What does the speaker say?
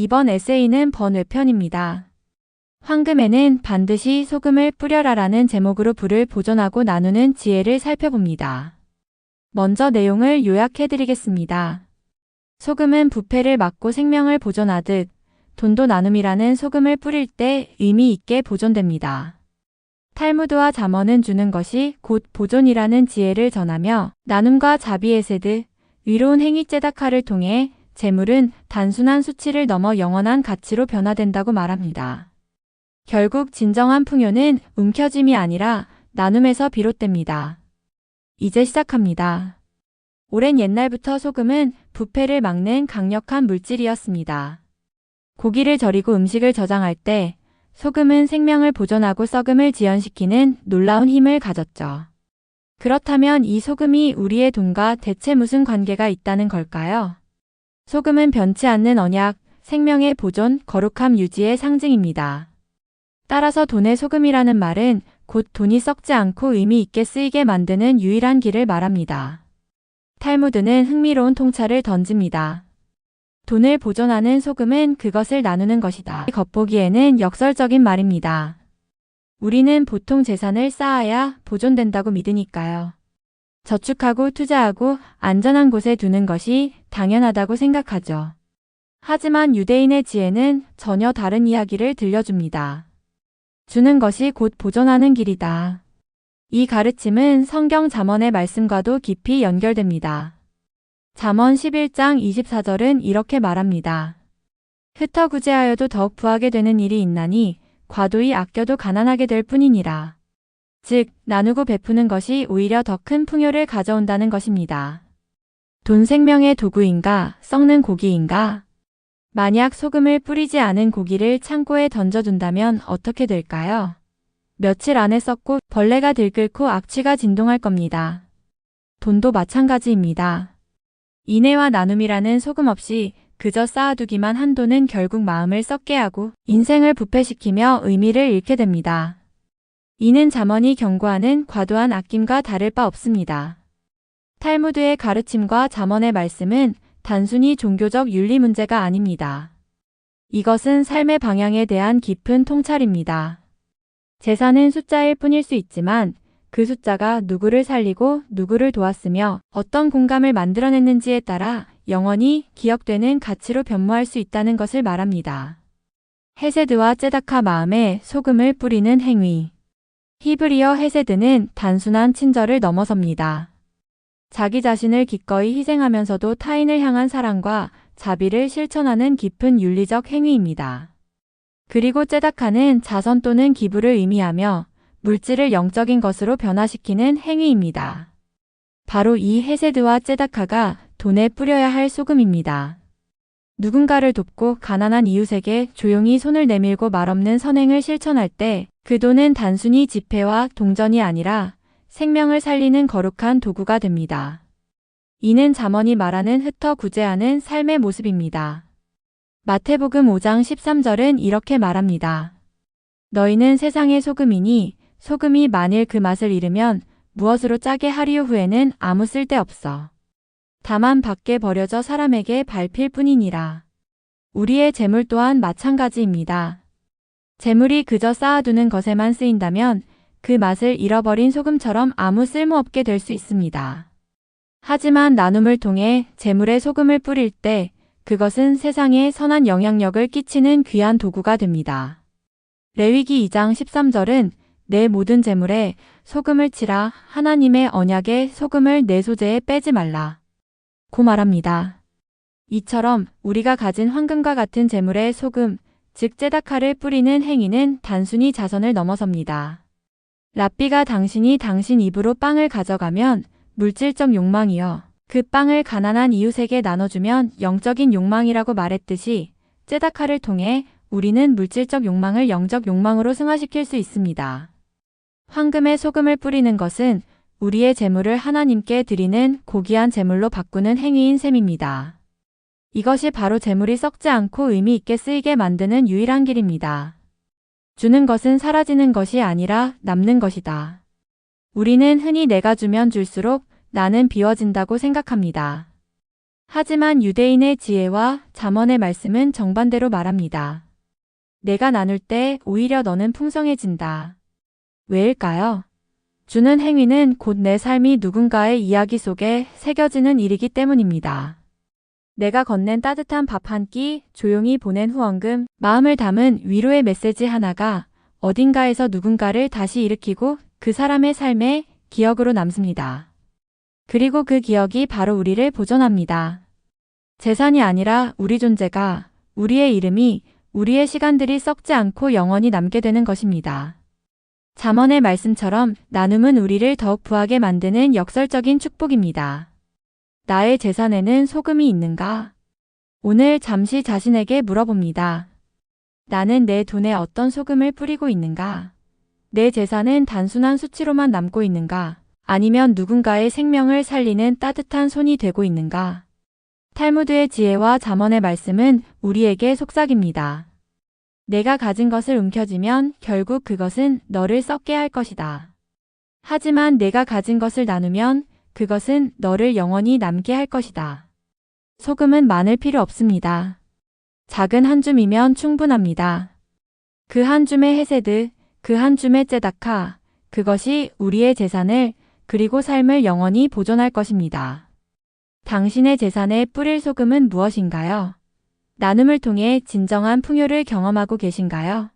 이번 에세이는 번외편입니다. 황금에는 반드시 소금을 뿌려라라는 제목으로 불을 보존하고 나누는 지혜를 살펴봅니다. 먼저 내용을 요약해드리겠습니다. 소금은 부패를 막고 생명을 보존하듯 돈도 나눔이라는 소금을 뿌릴 때 의미 있게 보존됩니다. 탈무드와 잠언은 주는 것이 곧 보존이라는 지혜를 전하며 나눔과 자비에세드, 위로운 행위 제다카를 통해 재물은 단순한 수치를 넘어 영원한 가치로 변화된다고 말합니다. 결국 진정한 풍요는 움켜짐이 아니라 나눔에서 비롯됩니다. 이제 시작합니다. 오랜 옛날부터 소금은 부패를 막는 강력한 물질이었습니다. 고기를 절이고 음식을 저장할 때 소금은 생명을 보존하고 썩음을 지연시키는 놀라운 힘을 가졌죠. 그렇다면 이 소금이 우리의 돈과 대체 무슨 관계가 있다는 걸까요? 소금은 변치 않는 언약, 생명의 보존, 거룩함 유지의 상징입니다. 따라서 돈의 소금이라는 말은 곧 돈이 썩지 않고 의미 있게 쓰이게 만드는 유일한 길을 말합니다. 탈무드는 흥미로운 통찰을 던집니다. 돈을 보존하는 소금은 그것을 나누는 것이다. 겉보기에는 역설적인 말입니다. 우리는 보통 재산을 쌓아야 보존된다고 믿으니까요. 저축하고 투자하고 안전한 곳에 두는 것이 당연하다고 생각하죠. 하지만 유대인의 지혜는 전혀 다른 이야기를 들려줍니다. 주는 것이 곧 보존하는 길이다. 이 가르침은 성경 잠언의 말씀과도 깊이 연결됩니다. 잠언 11장 24절은 이렇게 말합니다. 흩어 구제하여도 더욱 부하게 되는 일이 있나니 과도히 아껴도 가난하게 될 뿐이니라. 즉, 나누고 베푸는 것이 오히려 더 큰 풍요를 가져온다는 것입니다. 돈 생명의 도구인가, 썩는 고기인가? 만약 소금을 뿌리지 않은 고기를 창고에 던져둔다면 어떻게 될까요? 며칠 안에 썩고 벌레가 들끓고 악취가 진동할 겁니다. 돈도 마찬가지입니다. 인애와 나눔이라는 소금 없이 그저 쌓아두기만 한 돈은 결국 마음을 썩게 하고 인생을 부패시키며 의미를 잃게 됩니다. 이는 잠언이 경고하는 과도한 아낌과 다를 바 없습니다. 탈무드의 가르침과 잠언의 말씀은 단순히 종교적 윤리 문제가 아닙니다. 이것은 삶의 방향에 대한 깊은 통찰입니다. 재산은 숫자일 뿐일 수 있지만 그 숫자가 누구를 살리고 누구를 도왔으며 어떤 공감을 만들어냈는지에 따라 영원히 기억되는 가치로 변모할 수 있다는 것을 말합니다. 헤세드와 제다카 마음에 소금을 뿌리는 행위. 히브리어 헤세드는 단순한 친절을 넘어섭니다. 자기 자신을 기꺼이 희생하면서도 타인을 향한 사랑과 자비를 실천하는 깊은 윤리적 행위입니다. 그리고 제다카는 자선 또는 기부를 의미하며 물질을 영적인 것으로 변화시키는 행위입니다. 바로 이 헤세드와 제다카가 돈에 뿌려야 할 소금입니다. 누군가를 돕고 가난한 이웃에게 조용히 손을 내밀고 말없는 선행을 실천할 때 그 돈은 단순히 지폐와 동전이 아니라 생명을 살리는 거룩한 도구가 됩니다. 이는 잠언이 말하는 흩어 구제하는 삶의 모습입니다. 마태복음 5장 13절은 이렇게 말합니다. 너희는 세상의 소금이니 소금이 만일 그 맛을 잃으면 무엇으로 짜게 하리오 후에는 아무 쓸데 없어. 다만 밖에 버려져 사람에게 밟힐 뿐이니라. 우리의 재물 또한 마찬가지입니다. 재물이 그저 쌓아두는 것에만 쓰인다면 그 맛을 잃어버린 소금처럼 아무 쓸모없게 될 수 있습니다. 하지만 나눔을 통해 재물에 소금을 뿌릴 때 그것은 세상에 선한 영향력을 끼치는 귀한 도구가 됩니다. 레위기 2장 13절은 내 모든 재물에 소금을 치라 하나님의 언약에 소금을 내 소재에 빼지 말라. 고 말합니다. 이처럼 우리가 가진 황금과 같은 재물에 소금, 즉 제다카를 뿌리는 행위는 단순히 자선을 넘어섭니다. 랍비가 당신이 당신 입으로 빵을 가져가면 물질적 욕망이여 그 빵을 가난한 이웃에게 나눠주면 영적인 욕망이라고 말했듯이 제다카를 통해 우리는 물질적 욕망을 영적 욕망으로 승화시킬 수 있습니다. 황금에 소금을 뿌리는 것은 우리의 재물을 하나님께 드리는 고귀한 재물로 바꾸는 행위인 셈입니다. 이것이 바로 재물이 썩지 않고 의미 있게 쓰이게 만드는 유일한 길입니다. 주는 것은 사라지는 것이 아니라 남는 것이다. 우리는 흔히 내가 주면 줄수록 나는 비워진다고 생각합니다. 하지만 유대인의 지혜와 잠언의 말씀은 정반대로 말합니다. 내가 나눌 때 오히려 너는 풍성해진다. 왜일까요? 주는 행위는 곧 내 삶이 누군가의 이야기 속에 새겨지는 일이기 때문입니다. 내가 건넨 따뜻한 밥 한 끼, 조용히 보낸 후원금, 마음을 담은 위로의 메시지 하나가 어딘가에서 누군가를 다시 일으키고 그 사람의 삶에 기억으로 남습니다. 그리고 그 기억이 바로 우리를 보존합니다. 재산이 아니라 우리 존재가, 우리의 이름이, 우리의 시간들이 썩지 않고 영원히 남게 되는 것입니다. 잠언의 말씀처럼 나눔은 우리를 더욱 부하게 만드는 역설적인 축복입니다. 나의 재산에는 소금이 있는가? 오늘 잠시 자신에게 물어봅니다. 나는 내 돈에 어떤 소금을 뿌리고 있는가? 내 재산은 단순한 수치로만 남고 있는가? 아니면 누군가의 생명을 살리는 따뜻한 손이 되고 있는가? 탈무드의 지혜와 잠언의 말씀은 우리에게 속삭입니다. 내가 가진 것을 움켜쥐면 결국 그것은 너를 썩게 할 것이다. 하지만 내가 가진 것을 나누면 그것은 너를 영원히 남게 할 것이다. 소금은 많을 필요 없습니다. 작은 한 줌이면 충분합니다. 그 한 줌의 헤세드, 그 한 줌의 째다카, 그것이 우리의 재산을 그리고 삶을 영원히 보존할 것입니다. 당신의 재산에 뿌릴 소금은 무엇인가요? 나눔을 통해 진정한 풍요를 경험하고 계신가요?